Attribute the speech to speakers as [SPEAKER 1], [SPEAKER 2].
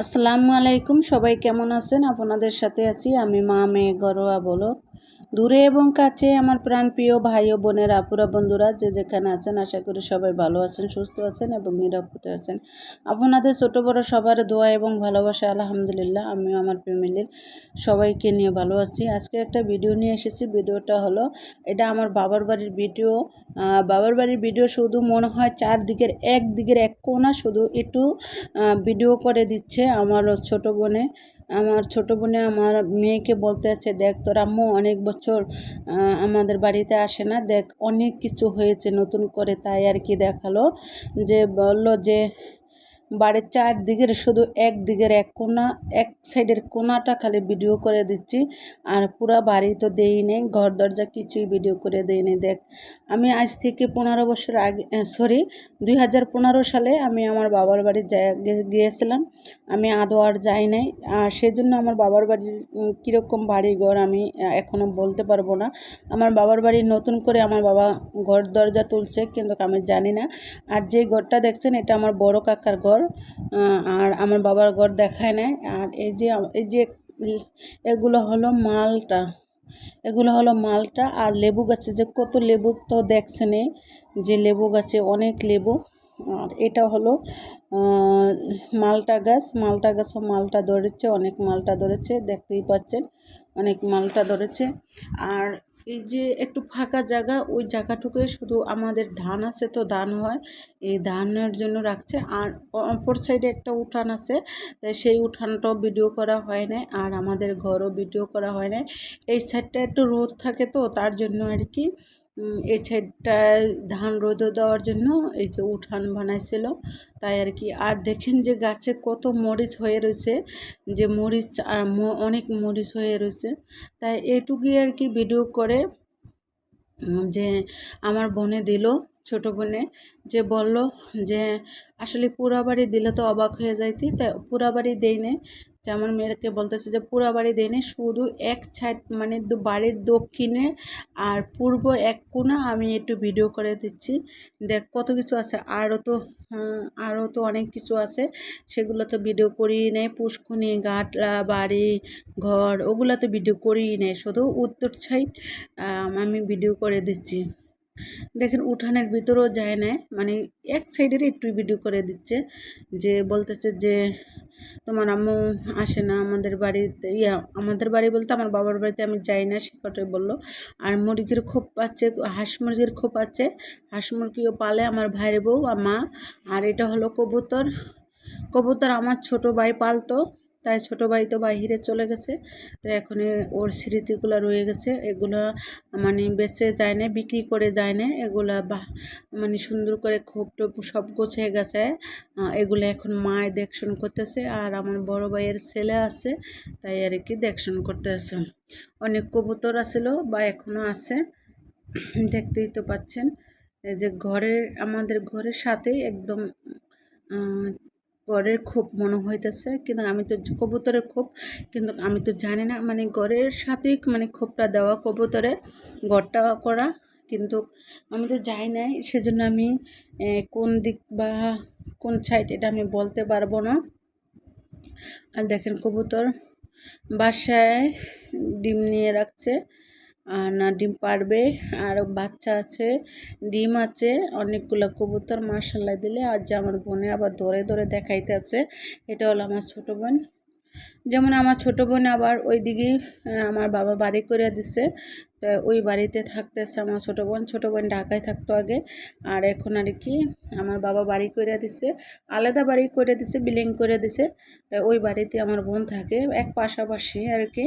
[SPEAKER 1] আসসালামু আলাইকুম সবাই কেমন আছেন? আপনাদের সাথে আছি আমি মা মেয়ে গরোয়া বলো। দূরে এবং কাছে আমার প্রাণ প্রিয় ভাই ও বোনের আপুরা বন্ধুরা যে যেখানে আছেন, আশা করি সবাই ভালো আছেন, সুস্থ আছেন এবং নিরাপদে আছেন। আপনাদের ছোট বড় সবার দোয়া এবং ভালোবাসা, আলহামদুলিল্লাহ, আমিও আমার ফ্যামিলির সবাইকে নিয়ে ভালো আছি। আজকে একটা ভিডিও নিয়ে এসেছি, ভিডিওটা হলো এটা আমার বাবার বাড়ির ভিডিও। বাবার বাড়ির ভিডিও শুধু মনে হয় চারদিকের এক দিকের এক কোনা শুধু একটু ভিডিও করে দিচ্ছে আমার ছোট বোনে। আমার ছোটো বোনে আমার মেয়েকে বলতে আছে, দেখ তোর আম্মু অনেক বছর আমাদের বাড়িতে আসে না, দেখ অনেক কিছু হয়েছে নতুন করে। তাই আর কি দেখাল, যে বলল যে বাড়ির চারদিকের শুধু এক দিকের এক কোনা, এক সাইডের কোনাটা খালি ভিডিও করে দিচ্ছি। আর পুরো বাড়ি তো দেই নেই, ঘর দরজা কিছুই ভিডিও করে দেই নেই। দেখ, আমি আজ থেকে পনেরো বছর আগে সরি দুই হাজার পনেরো সালে আমি আমার বাবার বাড়ি গিয়েছিলাম। আমি আদৌ আর যাই নাই। আর সেজন্য আমার বাবার বাড়ির কীরকম বাড়ি ঘর আমি এখনও বলতে পারব না। আমার বাবার বাড়ি নতুন করে আমার বাবা ঘর দরজা তুলছে, কিন্তু আমি জানি না। আর যে ঘরটা দেখছেন, এটা আমার বড় কাকার ঘর। আর আমার বাবার ঘর দেখায় নেয় আর এই যে এই যে এগুলো হলো মালটা, এগুলো হলো মালটা আর লেবু গাছে যে কত লেবু তো দেখছেন যে লেবু গাছে অনেক লেবু। আর এটা হলো মালটা গাছ, মালটা গাছও মালটা ধরেছে, অনেক মালটা ধরেছে, দেখতেই পাচ্ছেন। অনেক মালটা ধরেছে। আর এই যে একটু ফাঁকা জায়গা, ওই জায়গাটুকুই শুধু আমাদের ধান আছে তো ধান হয়, এই ধানের জন্য রাখছে। আর অপর সাইডে একটা উঠান আছে, তাই সেই উঠানটাও ভিডিও করা হয় না আর আমাদের ঘরও ভিডিও করা হয় না এই সাইডটা একটু রোদ থাকে তো, তার জন্য আর কি এই সাইডটায় ধান রোদে দেওয়ার জন্য এই যে উঠান বানাইছিল। তাই আর কি। আর দেখেন যে গাছে কত মরিচ হয়ে রয়েছে, যে মরিচ আর অনেক মরিচ হয়ে রয়েছে। তাই এটুকুই আর কি ভিডিও করে যে আমার বনে দিল। ছোট বোনে যে বলল যে, আসলে পুরা বাড়ি দিলে তো অবাক হয়ে যাইতি। তাই পুরা বাড়ি দেই নেই। যে আমার মেয়েকে বলতেছে যে, পুরা বাড়ি দেই নেই, শুধু এক সাইড মানে বাড়ির দক্ষিণে আর পূর্ব এক কোনা আমি একটু ভিডিও করে দিচ্ছি। দেখ, কত কিছু আছে। আরও তো আরও তো অনেক কিছু আছে। সেগুলো তো ভিডিও করিয়ে নেয় পুষ্কুনি গাটলা, বাড়ি, ঘর, ওগুলো তো ভিডিও করিয়ে নেয় শুধু উত্তর সাইড আমি ভিডিও করে দিচ্ছি। দেখেন উঠানের ভিতরেও যায় না মানে এক সাইডের একটু ভিডিও করে দিচ্ছে যে বলতেছে যে, তোমার আম্মু আসে না আমাদের বাড়িতে। ইয়া, আমাদের বাড়ি বলতে আমার বাবার বাড়িতে আমি যাই না, সে কথাই বলল। আর মুরগির খোপ আছে, হাঁস মুরগির খোপ আছে। হাঁস মুরগিও পালে আমার ভাইয়ের বউ আর মা। আর এটা হলো কবুতর। কবুতর আমার ছোট ভাই পালতো। তাই ছোটো ভাই তো বাহিরে চলে গেছে। তো এখন ওর স্মৃতিগুলো রয়ে গেছে। এগুলো মানে বেঁচে যায় না বিক্রি করে যায় না এগুলা মানে সুন্দর করে খোপ টোপ সব গোছে গেছে। এগুলো এখন মায় দেখশন করতেছে আর আমার বড় ভাইয়ের ছেলে আছে, তাই আর কি দেখশন করতেছে। অনেক কবুতর আছিল বা এখনও আছে। দেখতেই তো পাচ্ছেন। এই যে ঘরের, আমাদের ঘরের সাথেই একদম গড়ের খোপ মনে হইতেছে। কিন্তু আমি তো কবুতরের খোপ কিন্তু আমি তো জানি না মানে গড়ের সাথেই মানে খোপটা দেওয়া কবুতরের গড়টা করা। কিন্তু আমি তো যাই নাই, সেজন্য আমি কোন দিক বা কোন সাইড এটা আমি বলতে পারব না। আর দেখেন কবুতর বাসায় ডিম নিয়ে রাখছে। না ডিম পারবে, আর বাচ্চা আছে, ডিম আছে, অনেকগুলো কবুতর মার্শাল্লাহ দিলে যে আমার বোনে আবার ধরে ধরে দেখাইতে আছে। এটা হলো আমার ছোটো বোন। যেমন আমার ছোটো বোন আবার ওই দিকে আমার বাবা বাড়ি করে দিছে। তো ওই বাড়িতে থাকতেছে আমার ছোটো বোন। ছোটো বোন ঢাকায় থাকতো আগে। আর এখন আর কি, আমার বাবা বাড়ি করে দিছে, আলাদা বাড়ি করে দিছে বিলিং করে দিছে। তাই ওই বাড়িতে আমার বোন থাকে, এক পাশাপাশি আর কি।